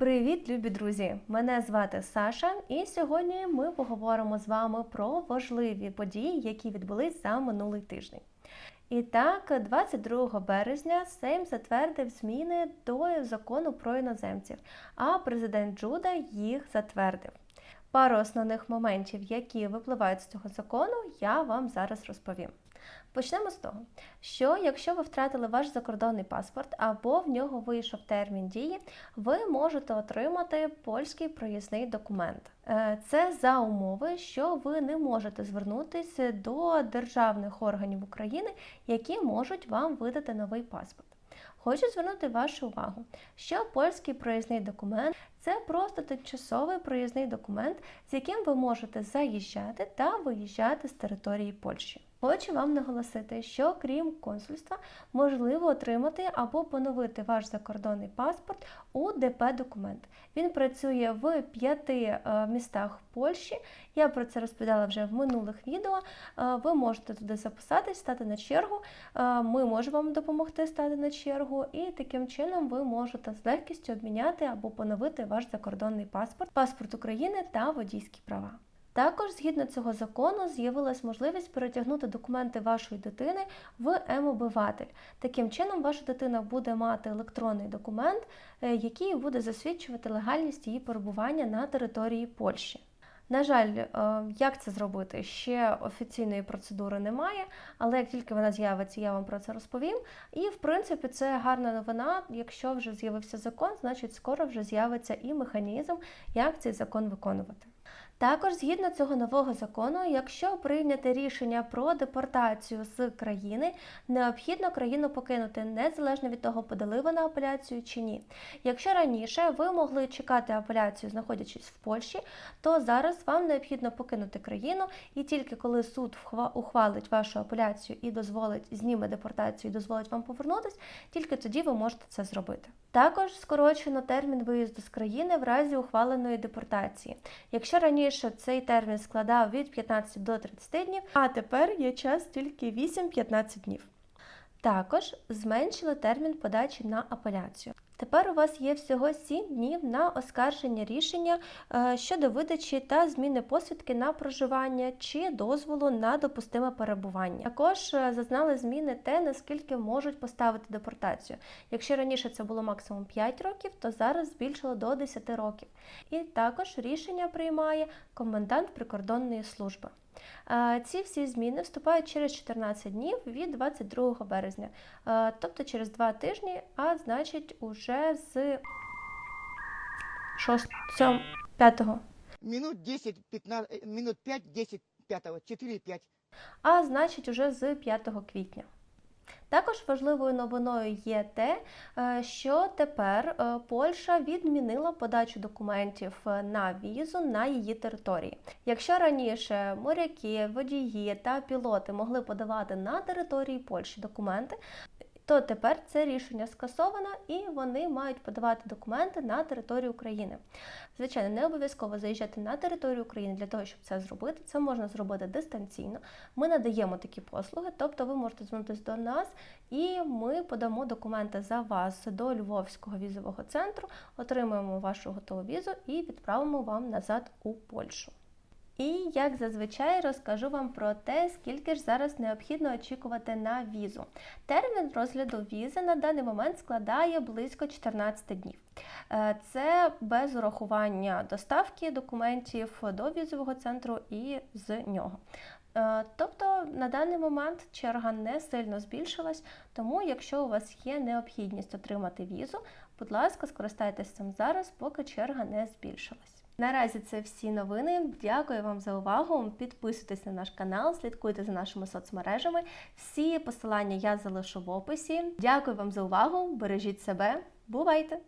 Привіт, любі друзі! Мене звати Саша, і сьогодні ми поговоримо з вами про важливі події, які відбулись за минулий тиждень. І так, 22 березня Сейм затвердив зміни до закону про іноземців, а президент Джуда їх затвердив. Пару основних моментів, які випливають з цього закону, я вам зараз розповім. Почнемо з того, що якщо ви втратили ваш закордонний паспорт або в нього вийшов термін дії, ви можете отримати польський проїзний документ. Е, Це за умови, що ви не можете звернутися до державних органів України, які можуть вам видати новий паспорт. Хочу звернути вашу увагу, що польський проїзний документ це просто тимчасовий проїзний документ, з яким ви можете заїжджати та виїжджати з території Польщі. Хочу вам наголосити, що крім консульства можливо отримати або поновити ваш закордонний паспорт у ДП документ. Він працює в п'яти е, містах Польщі. Я про це розповідала вже в минулих відео. Е, Ви можете туди записатись, стати на чергу. Е, Ми можемо вам допомогти стати на чергу, і таким чином ви можете з легкістю обміняти або поновити ваш закордонний паспорт, паспорт України та водійські права. Також згідно цього закону з'явилась можливість перетягнути документи вашої дитини в М-обиватель. Таким чином, ваша дитина буде мати електронний документ, е, який буде засвідчувати легальність її перебування на території Польщі. На жаль, е, як це зробити? Ще офіційної процедури немає, але як тільки вона з'явиться, я вам про це розповім. І в принципі, це гарна новина. Якщо вже з'явився закон, значить скоро вже з'явиться і механізм, як цей закон виконувати. Також згідно цього нового закону, якщо прийняти рішення про депортацію з країни, необхідно країну покинути незалежно від того, подали ви на апеляцію чи ні. Якщо раніше ви могли чекати апеляцію, знаходячись в Польщі, то зараз вам необхідно покинути країну, і тільки коли суд ухвалить вашу апеляцію і дозволить зніме депортацію і дозволить вам повернутись, тільки тоді ви можете це зробити. Також скорочено термін виїзду з країни в разі ухваленої депортації. Якщо раніше цей термін складав від 15 до 30 днів, а тепер є час тільки 8-15 днів. Також зменшили термін подачі на апеляцію. Тепер у вас є всього 7 днів на оскарження рішення е, щодо видачі та зміни посвідки на проживання чи дозволу на допустиме перебування. Також е, зазнали зміни те, наскільки можуть поставити депортацію. Якщо раніше це було максимум 5 років, то зараз збільшили до 10 років. І також рішення приймає комендант прикордонної служби. Е, Ці всі зміни вступають через 14 днів від 22 березня, тобто через 2 тижні, а значить уже з 6, 7, 5, Минут 10, 15, э, минут 5, 10, 5, 4, 5. а значить уже з 5 квітня. Також важливою новиною є те, е, що тепер е, Польща відмінила подачу документів е, на візу на її території. Якщо раніше моряки, водії та пілоти могли подавати на території Польщі документи, то тепер це рішення скасовано і вони мають подавати документи на територію України. Звичайно, не обов'язково заїжджати на територію України для того, щоб це зробити. Це можна зробити дистанційно. Ми надаємо такі послуги, тобто ви можете звернутися до нас, і ми подамо документи за вас до Львовського візового центру, отримуємо вашу готову візу і відправимо вам назад у Польщу. І як зазвичай розкажу вам про те, скільки ж зараз необхідно очікувати на візу. Термін розгляду візи на даний момент складає близько 14 днів. Е, Це без урахування доставки документів до візового центру і з нього. Е, Тобто на даний момент черга не сильно збільшилась, тому якщо у вас є необхідність отримати візу, будь ласка, скористайтеся цим зараз, поки черга не збільшилась. Наразі це всі новини. Дякую вам за увагу. Підписуйтесь на наш канал, слідкуйте за нашими соцмережами. Всі посилання я залишу в описі. Дякую вам за увагу. Бережіть себе. Бувайте!